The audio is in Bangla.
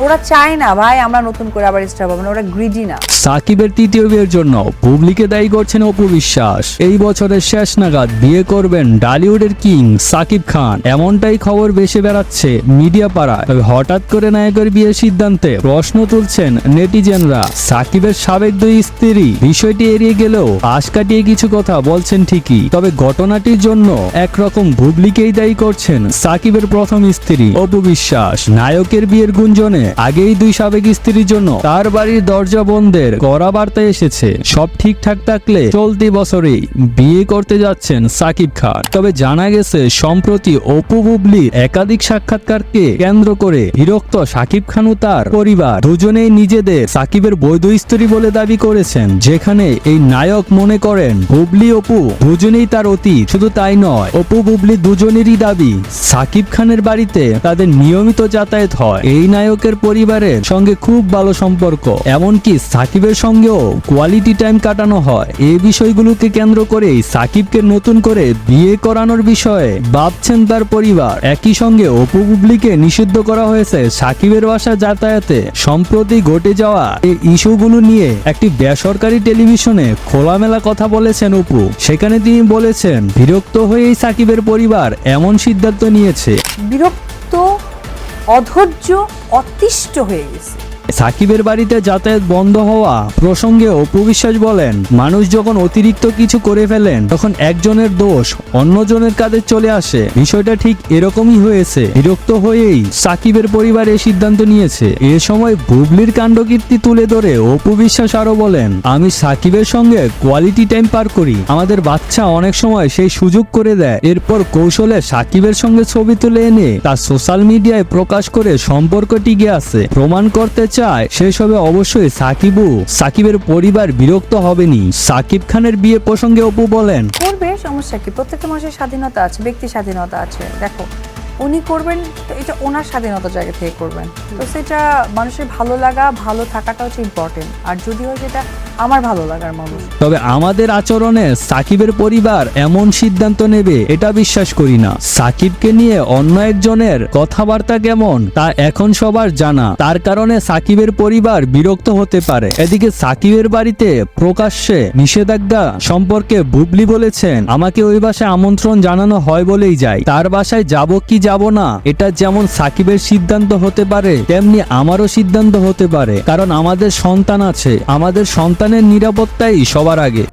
ওরা চায় না, ভাই, আমরা নতুন করে আবার স্টার পাবো। না ওরা গ্রিডি না। সাকিবের তৃতীয় বিয়ের জন্য বুবলিকে দায়ী করছেন অপু বিশ্বাস। এই বছরের শেষ নাগাদ বিয়ে করবেন ডালিউডের কিং সাকিব খান। এমনটাই খবর বেশি বেড়াচ্ছে মিডিয়া পাড়ায় তবে হঠাৎ করে নায়কের বিয়ের সিদ্ধান্তে প্রশ্ন তুলছেন নেটিজেনরা। সাকিবের সাবেক দুই স্ত্রী, বিষয়টি এড়িয়ে গেলেও আশ কাটিয়ে কিছু কথা বলছেন ঠিকই। তবে ঘটনাটির জন্য একরকম বুবলিকেই দায়ী করছেন সাকিবের প্রথম স্ত্রী অপু বিশ্বাস। নায়কের বিয়ের গুঞ্জনে আগেই দুই সাবেক স্ত্রীর জন্য তার বাড়ির দরজা বন্ধের কড়া বার্তা এসেছে। সব ঠিকঠাক থাকলে চলতি বছরেই বিয়ে করতে যাচ্ছেন সাকিব খান। তবে জানা গেছে, সম্প্রতি অপু বুবলির একাধিক সাক্ষাৎকারকে কেন্দ্র করে বিরক্ত সাকিব খান ও তার পরিবার। দুজনেই নিজেদের সাকিবের বৈধ স্ত্রী বলে দাবি করেছেন। যেখানে এই নায়ক মনে করেন, বুবলি, অপু দুজনেই তার অতীত। শুধু তাই নয়, অপু বুবলি দুজনেরই দাবি, সাকিব খানের বাড়িতে তাদের নিয়মিত যাতায়াত হয়। এই নায়কের পরিবারের সঙ্গে খুব ভালো সম্পর্ক। এমনকি সাকিবের সঙ্গেও কোয়ালিটি টাইম কাটানো হয়। এই বিষয়গুলোকে কেন্দ্র করেই সাকিবকে নতুন করে বিয়ে করানোর বিষয়ে ভাবছেন তার পরিবার। একই সঙ্গে অপু বুবলিকে নিষিদ্ধ করা হয়েছে সাকিবের বাসা যাতায়াতে। সম্প্রতি ঘটে যাওয়া এই ইস্যুগুলো নিয়ে একটি বেসরকারি টেলিভিশনে খোলামেলা কথা বলেছেন অপু। সেখানে তিনি বলেছেন, বিরক্ত হয়েই সাকিবের পরিবার এমন সিদ্ধান্ত নিয়েছে। বিরক্ত অধৈর্য অতিষ্ঠ হয়ে গেছে। সাকিবের বাড়িতে যাতায়াত বন্ধ হওয়া প্রসঙ্গে অপু বিশ্বাস বলেন, মানুষ যখন অতিরিক্ত কিছু করে ফেলেন, তখন একজনের দোষ অন্যজনের কাঁধে চলে আসে। বিষয়টা ঠিক এরকমই হয়েছে। বিরক্ত হয়েই সাকিবের পরিবার এই সিদ্ধান্ত নিয়েছে। এ সময় বুবলির কাণ্ডকীর্তি তুলে ধরে অপু বিশ্বাস আরও বলেন, আমি সাকিবের সঙ্গে কোয়ালিটি টাইম পার করি। আমাদের বাচ্চা অনেক সময় সেই সুযোগ করে দেয়। এরপর কৌশলে সাকিবের সঙ্গে ছবি তুলে এনে তা সোশ্যাল মিডিয়ায় প্রকাশ করে সম্পর্ক টিকে আছে। প্রমাণ করতে চায় হবে অবশ্যই সাকিবু সাকিবের পরিবার বিরক্ত হবেনি। সাকিব খানের বিয়ে প্রসঙ্গে অপু বলেন, করবে, সমস্যা কি? প্রত্যেকটা মানুষের স্বাধীনতা আছে ব্যক্তি স্বাধীনতা আছে। দেখো উনি করবেন তো এটা ওনার স্বাধীনতার জায়গা থেকে করবেন। তো সেটা মানুষের ভালো লাগা ভালো থাকাটা হচ্ছে ইম্পর্টেন্ট আর যদি হয় সেটা আমার ভালো লাগার মানুষ। তবে আমাদের আচরণে সাকিবের পরিবার এমন সিদ্ধান্ত নেবে এটা বিশ্বাস করি না। সাকিবকে নিয়ে অন্য একজনের কথাবার্তা কেমন তা এখন সবার জানা। তার কারণে সাকিবের পরিবার বিরক্ত হতে পারে। এদিকে সাকিবের বাড়িতে প্রকাশ্যে নিষেধাজ্ঞা সম্পর্কে বুবলি বলেছেন আমাকে ওই বাসায় আমন্ত্রণ জানানো হয় বলেই যাই। তার বাসায় যাব কি যাব না। এটা যেমন সাকিবের সিদ্ধান্ত হতে পারে, তেমনি আমারও সিদ্ধান্ত হতে পারে। কারণ আমাদের সন্তান আছে। আমাদের সন্তানের নিরাপত্তাই সবার আগে।